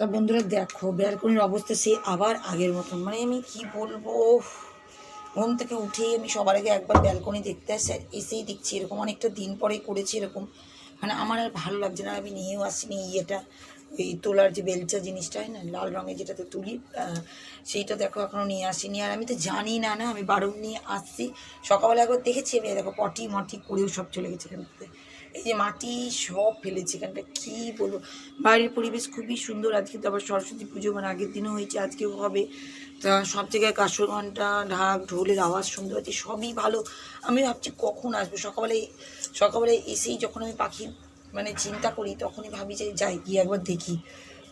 তা বন্ধুরা দেখো, ব্যালকনির অবস্থা সে আবার আগের মতন। মানে আমি কি বলব? ঘুম থেকে উঠেই আমি সবার আগে একবার ব্যালকনি দেখতে আসি এসেই দেখছি, এরকম অনেকটা দিন পরে করেছি এরকম। মানে আমার আর ভালো লাগছে না, আমি নিয়েও আসিনি ইয়েটা ওই তোলার যে বেলচা জিনিসটা হয় না, লাল রঙের যেটাতে তুলি সেইটা দেখো এখনও নিয়ে আসিনি। আর আমি তো জানি না না, আমি বারণ নিয়ে আসছি। সকালবেলা একবার দেখেছি আমি দেখো পটি মটি করেও সব চলে গেছে এখান থেকে। এই যে মাটি সব ফেলেছে, এখানটা কী বলব? বাইরের পরিবেশ খুবই সুন্দর, আজকে তো আবার সরস্বতী পুজো মানে আগের দিনও হয়েছে, আজকেও হবে। তা সব জায়গায় কাসর ঘণ্টা, ঢাক, ঢোলের আওয়াজ শুনতে পাচ্ছি, সবই ভালো। আমি ভাবছি কখন আসব? সকালবেলায় সকালবেলায় এসেই যখন আমি পাখি মানে চিন্তা করি, তখনই ভাবি যে যাই, গিয়ে একবার দেখি।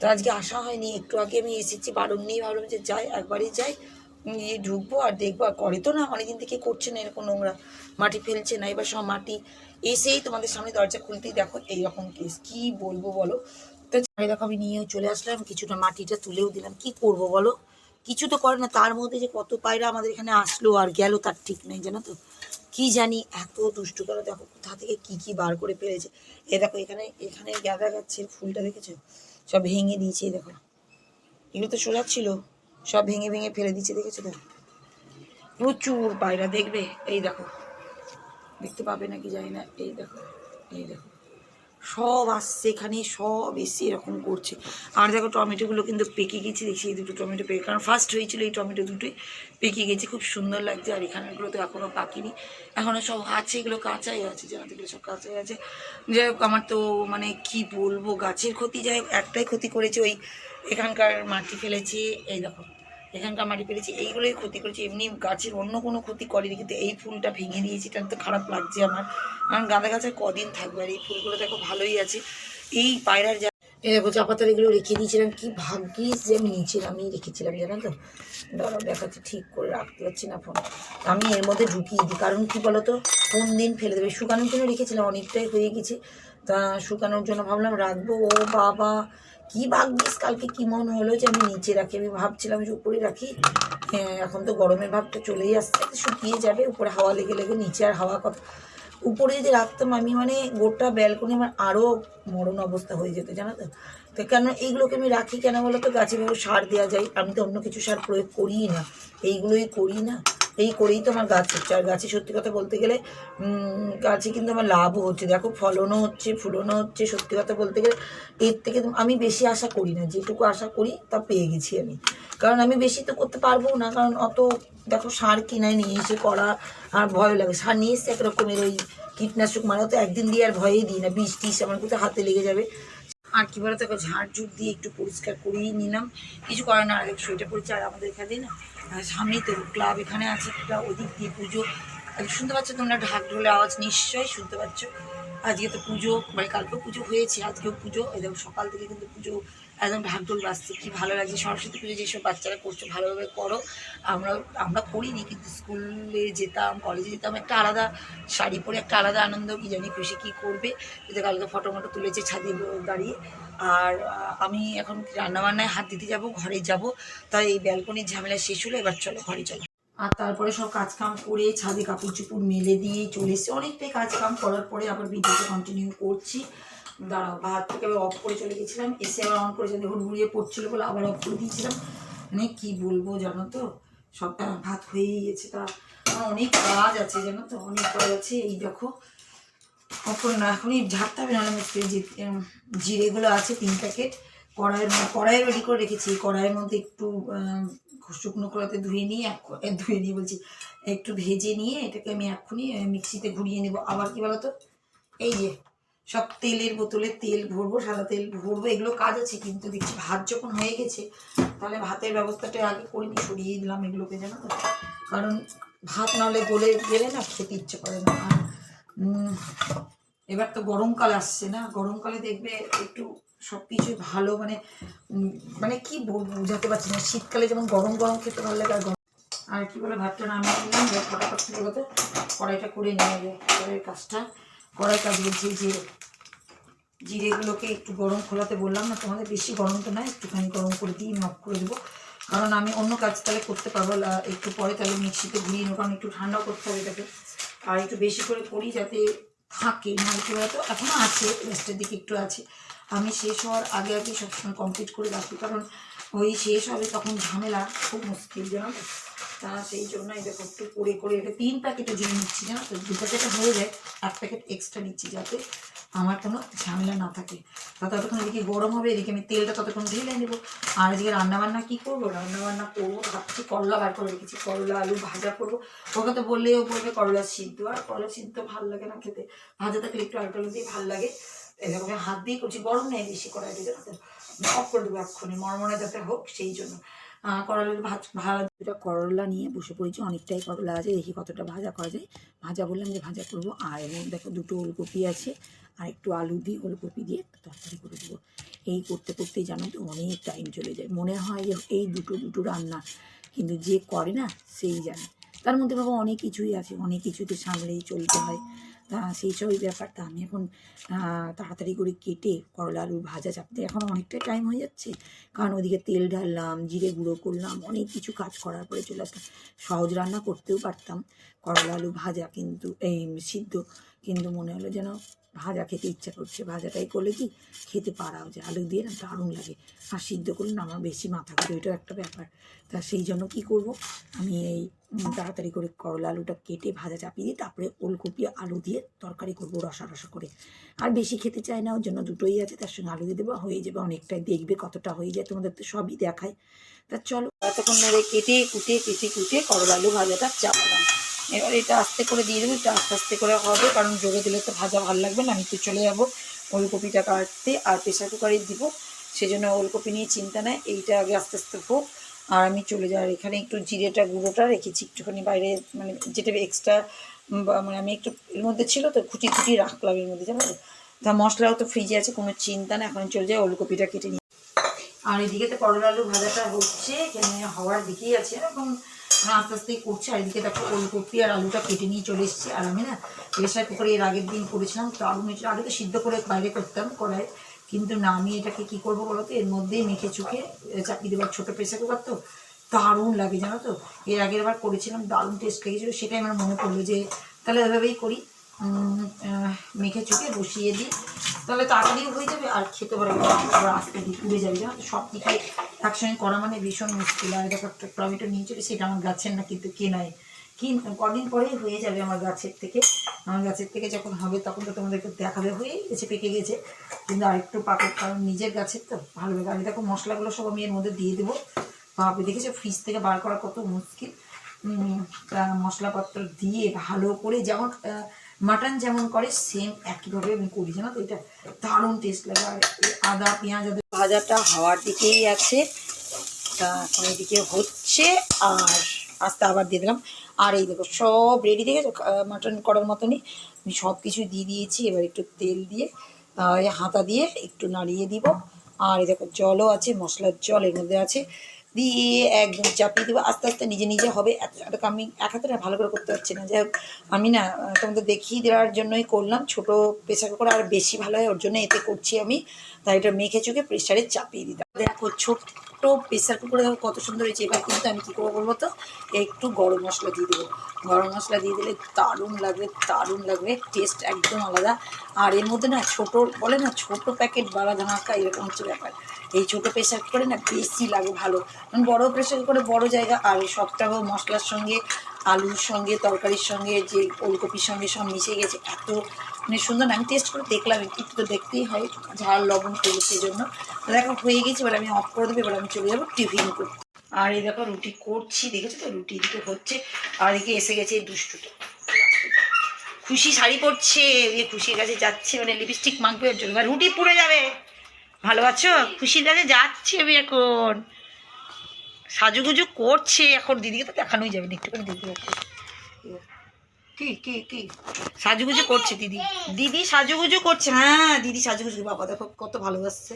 তো আজকে আসা হয়নি, একটু আগে আমি এসেছি, বারণ নেই ভাবলাম যে যাই, একবারই যাই। গিয়ে ঢুকবো আর দেখব আর করে। তো না, অনেকদিন থেকে করছে না এরকম নোংরা। মাটি ফেলছে না, এবার সব মাটি এসেই তোমাদের সামনে দরজা খুলতেই দেখো এইরকম কেস। কি বলব বলো? তো দেখো আমি নিয়েও চলে আসলাম, কিছুটা মাটিটা তুলেও দিলাম। কি করব বলো? কিছু তো করে না, তার মধ্যে যে কত পায়রা আমাদের এখানে আসলো আর গেল তার ঠিক নেই, জানো তো? কি জানি এত দুষ্টু করে দেখো, কোথা থেকে কি কি বার করে ফেলেছে। এ দেখো এখানে এখানে গাঁদা গাছের ফুলটা দেখেছ? সব ভেঙে দিয়েছে দেখো। এগুলো তো সোজা ছিল। সব ভেঙে ভেঙে ফেলে দিচ্ছে, দেখেছ তো? প্রচুর পায়রা, দেখবে? এই দেখো। দেখতে পাবে নাকি জানি না? এই দেখো এই দেখো। সব আসছে এখানে, সব এসে এরকম করছে। আর দেখো, টমেটোগুলো কিন্তু পেকে গেছে। দেখছি এই দুটো টমেটো পেকে কারণ ফার্স্ট হয়েছিল এই টমেটো দুটোই পেকে গেছে। খুব সুন্দর লাগছে। আর এখানেগুলো তো এখনও পাকিনি। এখনও সব আছে, এগুলো কাঁচাই আছে, জানা এগুলো সব কাঁচাই আছে। যাই হোক, আমার তো মানে কি বলব, গাছের ক্ষতি, যাই হোক, একটাই ক্ষতি করেছে ওই এখানকার মাটি ফেলেছে। এই দেখো। এখানকার মাটি ফেলেছি এইগুলোই ক্ষতি করেছি। এমনি গাছের অন্য কোনো ক্ষতি করেনি, কিন্তু এই ফুলটা ভেঙে দিয়েছি, এটা তো খারাপ লাগছে আমার। কারণ গাঁদা গাছের কদিন থাকবে আর এই ফুলগুলো দেখো ভালোই আছে। এই পায়রার যা এই দেখো চাপাতার এগুলো রেখে দিয়েছিলাম, কি ভাগ্যিস যে আমি নিয়েছিলাম আমি রেখেছিলাম, জানো তো? দাঁড়াও, দেখাচ্ছি, ঠিক করে রাখতে পারছি না ফোন আমি এর মধ্যে ঢুকিয়ে দিই, কারণ কি বলতো? কোন দিন ফেলে দেবে। শুকানোর জন্য রেখেছিলাম, অনেকটাই হয়ে গেছে। তা শুকানোর জন্য ভাবলাম রাখব, ও বাবা। কি ভাগ্যিস? কালকে কি মন হলো যে আমি নিচে রাখি? আমি ভাবছিলাম যে উপরে রাখি। হ্যাঁ এখন তো গরমের ভাবটা চলেই আসছে শুকিয়ে যাবে। উপরে হাওয়া লেগে লেগে নিচে আর হাওয়া কথা। উপরে যদি রাখতাম আমি মানে গোটা ব্যালকনি আমার আরও মরণ অবস্থা হয়ে যেত, জানো তো? তো কেন এইগুলোকে আমি রাখি কেন বলো তো? গাছে ভাবে সার দেওয়া যায়। আমি তো অন্য কিছু সার প্রয়োগ করিই না। এইগুলোই করি না। এই করেই তো আমার গাছ হচ্ছে আর গাছে সত্যি কথা বলতে গেলে গাছে কিন্তু আমার লাভও হচ্ছে। দেখো, ফলনও হচ্ছে, ফুলনও হচ্ছে, সত্যি কথা বলতে গেলে, এর থেকে আমি বেশি আশা করি না, যেটুকু আশা করি তা পেয়ে গেছি আমি। কারণ আমি বেশি তো করতে পারব না, কারণ অত, দেখো, সার কিনায় নিয়ে এসে করা আর ভয় লাগে। সার নিয়ে এসে একরকমের ওই কীটনাশক মানে তো একদিন দিয়ে আর ভয়েই দিই না, বিষ টিস আমার কোথাও হাতে লেগে যাবে। আর কি বলতো ঝাড় ঝুট দিয়ে একটু পরিষ্কার করেই নিলাম। কিছু করার না আরেক সোয়েটার পরেছে আর আমাদের এখানে না সামনেই তো ক্লাব এখানে আছে, একটা ওদিক দিয়ে পুজো। শুনতে পাচ্ছ তোমরা ঢাক ঢোলে আওয়াজ? নিশ্চয়ই শুনতে পাচ্ছ। আজকে তো পুজো মানে কালকেও পুজো হয়েছে, আজকেও পুজো। এই দেখো, সকাল থেকে কিন্তু পুজো, একদম ঢাক ঢোল বাজছে। কি ভালো লাগছে, সরস্বতী পুজো যেসব বাচ্চারা করছ, ভালোভাবে করো। আমরা আমরা করিনি, কিন্তু স্কুলে যেতাম, কলেজে যেতাম, একটা আলাদা শাড়ি পরে একটা আলাদা আনন্দ, কি জানি খুশি কী করবে। কিন্তু কালকে ফটো মটো তুলেছে ছাদে দাঁড়িয়ে আর আমি এখন রান্নাবান্নায় হাত দিতে যাব, ঘরে যাব। তাই এই ব্যালকনির ঝামেলা শেষ হলো এবার চলো ঘরে চলো আর তারপরে সব কাজ কাম করে ছাদে কাপড় চুপড় মেলে দিয়ে চলে এসেছি। অনেকটাই কাজ কাম করার পরে আবার ভিডিওটা কন্টিনিউ করছি। দাঁড়াও ভাত থেকে আবার অফ করে চলে গেছিলাম। এসে আবার অন করেছে দেখুন ঘুরিয়ে পড়ছিল বলে আবার অফ করে দিয়েছিলাম। মানে কি বলব জানো তো? সবটা ভাত হয়েই গেছে। তা অনেক কাজ আছে জানো তো? অনেক কাজ আছে। এই দেখো কখন না, এখনই ঝাড়তে হবে, নাহলে যে জিরেগুলো আছে, তিন প্যাকেট। কড়াইয়ের মধ্যে কড়াই রেডি করে রেখেছি। কড়াইয়ের মধ্যে একটু শুকনো কড়াতে ধুয়ে নিয়ে, এক ধুয়ে নিয়ে বলছি, একটু ভেজে নিয়ে এটাকে আমি এক্ষুনি মিক্সিতে ঘুরিয়ে নেব। আবার কি বলতো? এই যে, সব তেলের বোতলে তেল ভরবো, সাদা তেল ভরবো, এগুলো কাজ আছে, কিন্তু দেখছি ভাত যখন হয়ে গেছে, তাহলে ভাতের ব্যবস্থাটা আগে করিনি সরিয়ে দিলাম এগুলোকে জানো কারণ ভাত নাহলে গলে গেলে না খেতে ইচ্ছে করে না। এবার তো গরমকাল আসছে না? গরমকালে দেখবে একটু সব কিছু ভালো মানে মানে কি বুঝাতে পারছি না। শীতকালে যেমন গরম গরম খেতে ভালো লাগে, আর গরম আর কি বলে ভাতটা নামিয়ে নিলাম ফটাফট কি বলতো, কড়াইটা করে নিয়ে যাবে কড়াইয়ের কাজটা, কড়াই কাজ বলছি যে জিরেগুলোকে একটু গরম খোলাতে বললাম না, তোমাদের বেশি গরম তো না, একটুখানি গরম করে দিয়ে নক করে দেবো। কারণ আমি অন্য কাজ তাহলে করতে পারব একটু পরে তাহলে মিক্সিতে ঘুরিয়ে নেব, কারণ একটু ঠান্ডা করতে হবে এটাকে। আর একটু বেশি করে করি যাতে থাকে না কি হয়তো এখনও আছে রেস্টের দিকে একটু আছে। আমি শেষ হওয়ার আগে আগে সবসময় কমপ্লিট করে রাখি, কারণ ওই শেষ হবে তখন ঝামেলা খুব মুশকিল, জানো? তো সেই জন্য এটা একটু করে করে এটা তিন প্যাকেটে জন্য নিচ্ছি, জানো? তো দু প্যাকেটে হয়ে যায়, এক প্যাকেট এক্সট্রা নিচ্ছি যাতে আমার কোনো ঝামেলা না থাকে। তা ততক্ষণ এদিকে গরম হবে, এদিকে আমি তেলটা ততক্ষণ ঢেলে নেব। আর এদিকে রান্নাবান্না কী করব? রান্নাবান্না করব, ভাবছি করলা বার করে রেখেছি। করলা, আলু ভাজা করব। ওকে তো বললেও বলবে করলা সিদ্ধ। আর করলা সিদ্ধ ভালো লাগে না খেতে। ভাজা থাকলে একটু আলটা দিয়ে ভালো লাগে। এরকম হাত দিয়ে করছি। গরম নেই বেশি করা এটা অফ করে দেবো এক্ষুনি, মরমরে যাতে হোক সেই জন্য। করলার ভাজ, ভাজা করলা নিয়ে বসে পড়েছি। অনেকটাই করলা আছে, দেখি কতটা ভাজা করা যায়। ভাজা বললাম যে ভাজা করব। আর মধ্যে দেখো দুটো ওলকপি আছে। আর একটু আলু দিয়ে ওলকপি দিয়ে একটা তরকারি করে দেবো। এই করতে করতেই জানো তো অনেক টাইম চলে যায়। মনে হয় যে এই দুটো দুটো রান্না কিন্তু যে করে না সেই জানে। তার মধ্যে বাবা অনেক কিছুই আছে, অনেক কিছুতে সামলেই চলতে হয়। তা সেই সবই ব্যাপারটা। আমি এখন তাড়াতাড়ি করে কেটে করলা আলু ভাজা চাপতে এখন অনেকটাই টাইম হয়ে যাচ্ছে। কারণ ওদিকে তেল ঢাললাম, জিরে গুঁড়ো করলাম, অনেক কিছু কাজ করার পরে চলে আসলাম। সহজ রান্না করতেও পারতাম। করলা, আলু ভাজা কিন্তু, এই, সিদ্ধ কিন্তু মনে হলো যেন ভাজা খেতে ইচ্ছা করছে। ভাজাটাই করলে কি খেতে পারাও যায়। আলু দিয়ে না দারুণ লাগে। আর সিদ্ধ করলে না আমার বেশি মাথা ঘুরে। এটাও একটা ব্যাপার। তা সেই জন্য কি করব? আমি এই তাড়াতাড়ি করে করলা আলুটা কেটে ভাজা চাপিয়ে দিয়ে তারপরে ওলকপি আলু দিয়ে তরকারি করব রসা রসা করে। আর বেশি খেতে চায় না, ওর জন্য দুটোই আছে। তার সঙ্গে আলু দিয়ে দেবো। হয়ে যাবে অনেকটাই। দেখবে কতটা হয়ে যায়। তোমাদের তো সবই দেখায়। তা চলো এতক্ষণ কেটে কুটে কেটে কুটে করলা আলু ভাজাটা চাপালাম। এবার এটা আস্তে করে দিয়ে দেবো, এটা আস্তে আস্তে করে হবে, কারণ জোরে দিলে তো ভাজা ভালো লাগবে না, আমি তো চলে যাব ওলকপিটা কাটতে আর প্রেশার কুকারে দিব, সেজন্য ওলকপি নিয়ে চিন্তা নেই, এইটা আগে আস্তে আস্তে হোক। আর আমি চলে যাওয়ার এখানে একটু জিরেটা গুঁড়োটা রেখেছি, একটুখানি বাইরে মানে যেটা এক্সট্রা মানে আমি একটু এর মধ্যে ছিল তো, খুঁটি খুঁটি রাখলাম এর মধ্যে, জানো? তো মশলাও তো ফ্রিজে আছে, কোনো চিন্তা না এখন চলে যায় ওলকপিটা কেটে নিই আর এদিকে তো করলা আলু ভাজাটা হচ্ছে, এখানে হওয়ার দিকেই আছে এরকম আস্তে আস্তেই করছে আর এদিকে দেখো ওলকপি আর আলুটা কেটে নিয়ে চলে এসেছি। আর আমি না প্রেশার কুকারে এর আগের দিন করেছিলাম, তো আলু মেটে আলু তো সিদ্ধ করে বাইরে করতাম কড়াই কিন্তু না, আমি এটাকে কী করব বলো তো? এর মধ্যেই মেখে চাকরি চাপিয়ে দেবার ছোটো প্রেশার কুকার তো দারুণ লাগে, জানো তো? এর আগের বার করেছিলাম, দারুণ টেস্ট লেগেছিলো। সেটাই আমার মনে পড়ল যে, তাহলে ওইভাবেই করি। মেখে চুকে বসিয়ে দিই। তাহলে তাড়াতাড়িও হয়ে যাবে আর খেতে পারবে আবার আস্তে দিয়ে পুড়ে যাবে। জানো সব দিকে একসঙ্গে করা মানে ভীষণ মুশকিল। আর দেখো, একটা টমেটো নিয়ে চলে সেটা আমার গাছের না কিন্তু কেনাই কি কদিন পরেই হয়ে যাবে আমার গাছের থেকে। আমার গাছের থেকে যখন হবে, তখন তো তোমাদেরকে দেখাবে। হয়েই গেছে, পেকে গেছে। কিন্তু আরেকটু পাকুক কারণ নিজের গাছের তো ভালো লাগে। আমি দেখো, মশলাগুলো সব আমি এর মধ্যে দিয়ে দেবো। বাপরে, দেখেছ ফ্রিজ থেকে বার করা কত মুশকিল। মশলাপত্র দিয়ে ভালো করে যেমন মাটন যেমন করে সেম একইভাবে আমি করি, জানো তো? এটা দারুণ টেস্ট লাগে। আর আদা, পেঁয়াজ, আদা ভাজাটা হওয়ার দিকেই আছে। তা এখন এদিকে হচ্ছে, আর আস্তে আবার দিয়ে দিলাম। আর এই দেখো, সব রেডি দেখে মাটন করার মতনই। আমি সব কিছু দিয়ে দিয়েছি, এবার একটু তেল দিয়ে হাতা দিয়ে একটু নাড়িয়ে দিব। আর এই দেখো, জলও আছে, মশলার জল এর মধ্যে আছে। দিয়ে একদম চাপিয়ে দেবো। আস্তে আস্তে নিজে নিজে হবে। এত আমি এক হাতে ভালো করে করতে পারছি না। যাই হোক, আমি না তোমাদের দেখিয়ে দেওয়ার জন্যই করলাম। ছোট প্রেশার কুকার আর বেশি ভালো হয়, ওর জন্য এতে করছি আমি। তাই এটা মেখে চুকে প্রেশারে চাপিয়ে দিতাম। দেখো ছোট্ট প্রেশার কুকারে দেখো কত সুন্দর হয়েছে এবার কিন্তু আমি কী করব বলব তো? একটু গরম মশলা দিয়ে দেবো। গরম মশলা দিয়ে দিলে দারুণ লাগবে দারুণ লাগবে। টেস্ট একদম আলাদা। আর এর মধ্যে না ছোট বলে না ছোট প্যাকেট বাড়া ধামাকা এরকম হচ্ছে ব্যাপার। এই ছোটো প্রেশার কুকারে না বেশি লাগে ভালো। কারণ বড়ো প্রেশার কুকারে বড় জায়গা। আর এই সবটা মশলার সঙ্গে, আলুর সঙ্গে, তরকারির সঙ্গে, যে ওলকপির সঙ্গে সব মিশে গেছে, এত মানে সুন্দর না, আমি টেস্ট করে দেখলাম, একটু তো দেখতেই হয়, ঝাল, লবণ, তেল, সেই জন্য। দেখো, হয়ে গেছে, এবার আমি অফ করে দেবো, এবার আমি চলে যাব টিফিন করতে। আর এই দেখো, রুটি করছি, দেখেছ তো? রুটি এদিকে হচ্ছে, আর এদিকে এসে গেছে এই দুষ্টুটা। খুশি শাড়ি পরছে দিয়ে খুশির কাছে যাচ্ছে মানে লিপস্টিক মাখবে ওর জন্য। রুটি পুড়ে যাবে। ভালো আছো? খুশির কাছে যাচ্ছে আমি এখন। সাজুগুজু করছে, এখন দিদিকে তো দেখানোই যাবে না একটুখানি দিদি কি কি কি? সাজুগুজু করছে দিদি। দিদি সাজুগুজু করছে। হ্যাঁ দিদি সাজুগুজু বাবা দেখো কত ভালোবাসছে।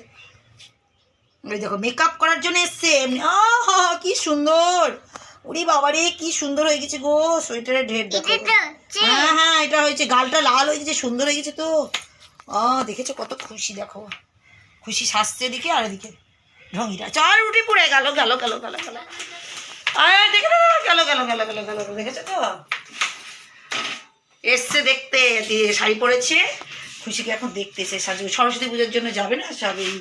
ওই দেখো মেকআপ করার জন্য এসছে। এমনি কি সুন্দর। ওরে বাবারে কি সুন্দর হয়ে গেছে গো। সোয়েটারের ঢের দেখো। হ্যাঁ হ্যাঁ এটা হয়েছে। গালটা লাল হয়ে গেছে সুন্দর হয়ে গেছে তো। আহ দেখেছ কত খুশি দেখো। খুশি শাস্ত্রের দিকে আর এদিকে। ঢঙ্গিটা চার রুটি পুড়ে গেল গেল গেল গেল গেল। আয় দেখে গেল গেল গেল গেল গেল দেখেছ তো? এসছে দেখতে দিয়ে শাড়ি পরেছে। খুশিকে এখন দেখতেছে। সাজু সরস্বতী পুজোর জন্য যাবে না? সব এই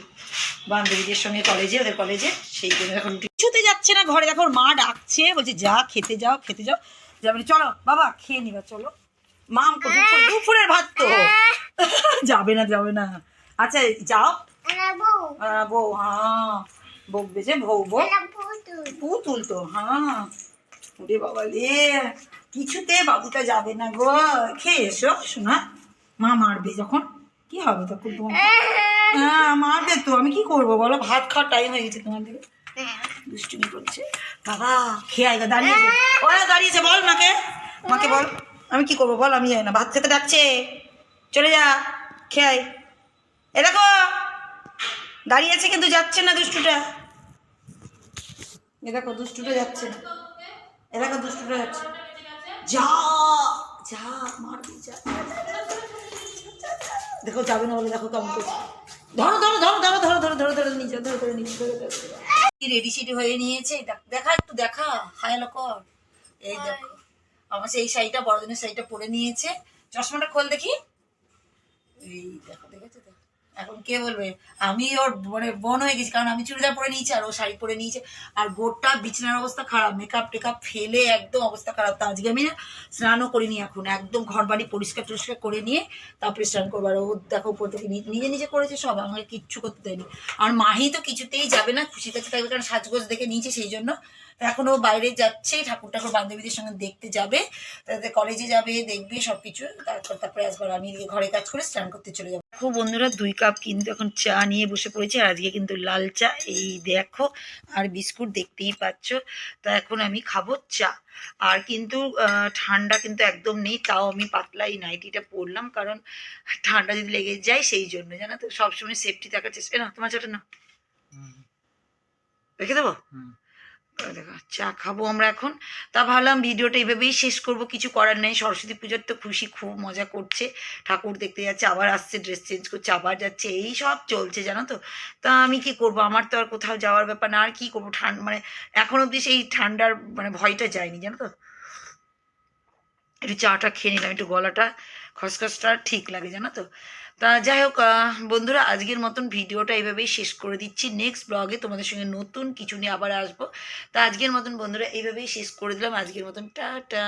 বান্ধবীদের সঙ্গে কলেজে ওদের কলেজে সেই জন্য এখন কিছুতে যাচ্ছে না ঘরে। দেখো মা ডাকছে বলছে যা খেতে যাও খেতে যাও। যাবে চলো বাবা খেয়ে নিবা চলো। মাম দুপুরের ভাত তো। যাবে না যাবে না। আচ্ছা যাও। বউ হ্যাঁ। বকবে যে বউ বউ। পুতুল তো হ্যাঁ। ওরে বাবা রে। কিছুতে বাবুটা যাবে না গো। খেয়ে এসো শোনা মা মারবে যখন। কি হবে তখন হ্যাঁ মারবে তো। আমি কি করব বলো? ভাত খাওয়ার টাইম হয়ে গেছে তোমার দিকে। দুষ্টুমি করছে। বাবা খেয়ে আয় দাঁড়িয়েছে। ওরা দাঁড়িয়েছে বল মাকে। মাকে বল। আমি কি করব বল? আমি যাই না। ভাত খেতে ডাকছে। চলে যা। খেয়ে আয়। এ দেখো দাঁড়িয়ে আছে কিন্তু যাচ্ছে না দুষ্টুটা। এ দেখো দুষ্টুটা যাচ্ছে। এ দেখো দুষ্টুটা যাচ্ছে। যা যা মারবি যা দেখো যাবে না বলে দেখো কেমন করছে। ধরো ধরো ধরো ধরো ধরো ধরো ধরো ধরো নিচে ধরো ধরো নিচে ধরো রেডি সেডি হয়ে নিয়েছে? দেখা একটু দেখা। হাই কর। এই দেখো আমার সেই শাড়িটা বড়দিনের শাড়িটা পরে নিয়েছে। চশমাটা খোল দেখি। এই দেখো দেখেছ এখন কে বলবে? আমি ওর মানে বোন হয়ে গেছি, কারণ আমি চুড়িদার পরে নিয়েছি আর ও শাড়ি পরে নিয়েছে। আর গোটা বিছানার অবস্থা খারাপ মেকআপ টেকআপ ফেলে একদম অবস্থা খারাপ। তা আজকে আমি স্নানও করিনি এখন, একদম ঘর বাড়ি পরিষ্কার টরিষ্কার করে নিয়ে তারপরে স্নান করব আর ও দেখো উপর থেকে নিজে নিজে করেছে সব, আমাকে কিচ্ছু করতে দেয়নি। আর মাহি তো কিছুতেই যাবে না খুশি কাছে থাকবে, কারণ সাজগোজ দেখে নিয়েছে সেই জন্য। তো এখন ও বাইরে যাচ্ছে ঠাকুর ঠাকুর বান্ধবীদের সঙ্গে দেখতে যাবে তাদের কলেজে যাবে দেখবে সব কিছু তারপর তারপরে আসবার আমি এদিকে ঘরে কাজ করে স্নান করতে চলে যাব। দেখো বন্ধুরা দুই কাপ কিন্তু এখন চা নিয়ে বসে পড়েছি আর আজকে কিন্তু লাল চা এই দেখো আর বিস্কুট দেখতেই পাচ্ছ তা এখন আমি খাব চা। আর কিন্তু ঠান্ডা কিন্তু একদম নেই তাও আমি পাতলা এই নাইটিটা পরলাম কারণ ঠান্ডা যদি লেগে যায় সেই জন্য জানো তো সবসময় সেফটি থাকার চেষ্টা না তোমার চাটা না রেখে দেবো? ওই চা খাব আমরা এখন। তা ভাবলাম ভিডিওটা এইভাবেই শেষ করব। কিছু করার নেই। সরস্বতী পুজোর তো খুশি, খুব মজা করছে। ঠাকুর দেখতে যাচ্ছে, আবার আসছে ড্রেস চেঞ্জ করছে, আবার যাচ্ছে। এই সব চলছে, জানো তো? তা আমি কি করব? আমার তো আর কোথাও যাওয়ার ব্যাপার না। আর কী করব? ঠান্ডা মানে এখন অবধি সেই ঠান্ডার মানে ভয়টা যায়নি, জানো তো? একটু চাটা খেয়ে নিলাম, একটু গলাটা খসখসটা ঠিক লাগে, জানো তো? তা যাই হোক বন্ধুরা, আজকের মতন ভিডিওটা এইভাবেই শেষ করে দিচ্ছি। নেক্সট ব্লগে তোমাদের সঙ্গে নতুন কিছু নিয়ে আবার আসব। তা আজকের মতন বন্ধুরা এইভাবেই শেষ করে দিলাম। আজকের মতন, টাটা।